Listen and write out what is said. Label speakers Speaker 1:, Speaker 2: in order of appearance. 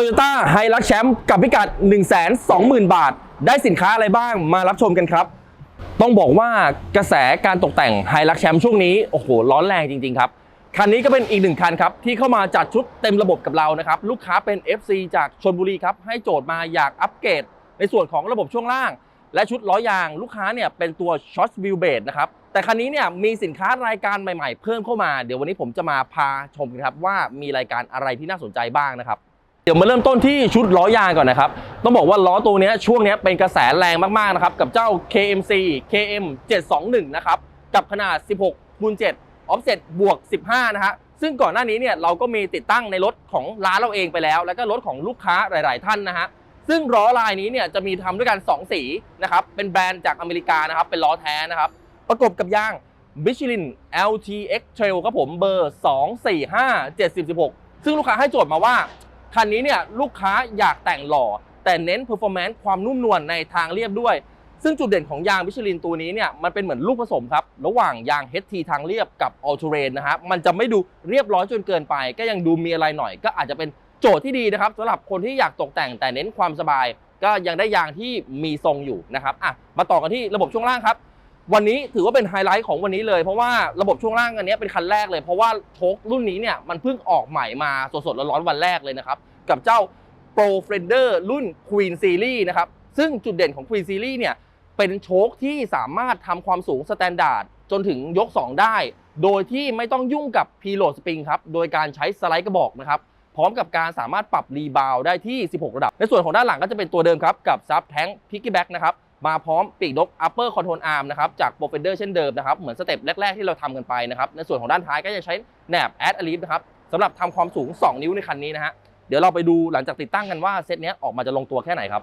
Speaker 1: Toyota h i l u x แชมป์กับพิกัด 1 2 0 0 0 0 บาท ได้สินค้าอะไรบ้างมารับชมกันครับ ต้องบอกว่ากระแสการตกแต่ง h i l u x แชมป์ช่วงนี้ โอ้โห ร้อนแรงจริง ๆ ครับ คันนี้ก็เป็นอีกหนึ่งคันครับ ที่เข้ามาจัดชุดเต็มระบบกับเรานะครับ ลูกค้าเป็น FC จากชนบุรีครับ ให้โจทย์มาอยากอัปเกรด ในส่วนของระบบช่วงล่าง และชุดล้อยางลูกค้าเนี่ยเป็นตัว Short Wheel Base นะครับแต่คันนี้เนี่ยมีสินค้ารายการใหม่ๆ เพิ่มเข้ามาเดี๋ยววันนี้ผมจะมาพาชมกันครับว่ามีรายการอะไรที่น่าสนใจบ้างนะครับ เดี๋ยวมาเริ่มต้นที่ชุดล้อยางก่อนนะครับ ต้องบอกว่าล้อตัวนี้ช่วงนี้เป็นกระแสแรงมากๆนะครับ กับเจ้า KMC KM 721นะครับ กับขนาด 16คูณ7 offset บวก 15 นะฮะ ซึ่งก่อนหน้านี้เนี่ยเราก็มีติดตั้งในรถของร้านเราเองไปแล้ว แล้วก็รถของลูกค้าหลาย ๆ ท่านนะฮะ ซึ่งล้อลายนี้เนี่ยจะมีทำด้วยกัน 2 สีนะครับ เป็นแบรนด์จากอเมริกานะครับ เป็นล้อแท้นะครับ ประกบกับยาง Michelin LTX Trail ครับผมเบอร์ 245 7016 ซึ่งลูกค้าให้โจทย์มาว่า คันนี้เนี่ยลูกค้าอยากแต่งหล่อ แต่เน้น performance ความนุ่มนวลในทางเรียบด้วย ซึ่งจุดเด่นของยางมิชลินตัวนี้เนี่ยมันเป็นเหมือนลูกผสมครับ ระหว่างยาง HT ทางเรียบกับ All Terrain นะฮะมันจะไม่ดูเรียบร้อยจนเกินไป ก็ยังดูมีอะไรหน่อย ก็อาจจะเป็นโจทย์ที่ดีนะครับสำหรับคนที่อยากตกแต่งแต่เน้นความสบาย ก็ยังได้ยางที่มีทรงอยู่นะครับอะมาต่อกันที่ระบบช่วงล่างครับ วันนี้ถือว่าเป็นไฮไลท์ของวันนี้เลย เพราะว่าระบบช่วงล่างอันนี้เป็นคันแรกเลย เพราะว่าโชครุ่นนี้เนี่ยมันเพิ่งออกใหม่มาสดๆร้อนๆวันแรกเลยนะครับ กับเจ้า Pro Fender รุ่น Queen Series นะครับ ซึ่งจุดเด่นของ Queen Series เนี่ยเป็นโชคที่สามารถทำความสูงสแตนดาร์ดจนถึงยก 2 ได้ โดยที่ไม่ต้องยุ่งกับ Preload Spring ครับ โดยการใช้สไลด์กระบอกนะครับ พร้อมกับการสามารถปรับรีบาวได้ที่ 16 ระดับ ในส่วนของด้านหลังก็จะเป็นตัวเดิมครับ กับซับแท้งพิกกี้แบ็กนะครับ มาพร้อมปีกนก upper control arm นะครับจาก Pro Fender เช่นเดิมนะครับเหมือนสเต็ปแรก ๆ ที่เราทำกันไปนะครับในส่วนของด้านท้ายก็จะใช้แหนบ Add a l i f นะครับสำหรับทำความสูง 2 นิ้วในคันนี้นะฮะเดี๋ยวเราไปดูหลังจากติดตั้งกันว่าเซตเนี้ยออกมาจะลงตัวแค่ไหนครับ